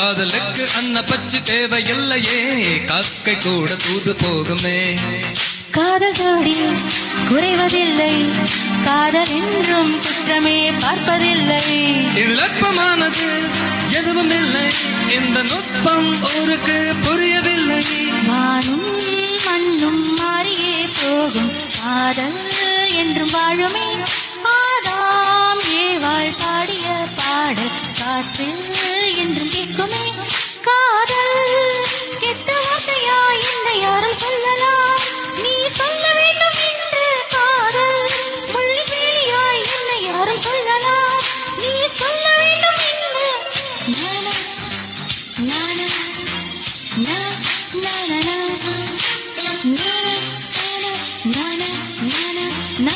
காதலுக்கு அன்ன பச்சி தேவையில்லையே. காக்கை கூட தூது போகுமே. காதல் ஜோடி குறைவதில்லை. காதல் என்றும் குற்றமே பார்ப்பதில்லை. இலப்பமானது எதுவும் இல்லை. இந்த நுட்பம் ஊருக்கு புரியவில்லை. வானும் மண்ணும் மாறியே போகும். காதல் என்றும் வாழுமே. ஆதாம் ஏவாள் பாடிய பாடல் காற்று na na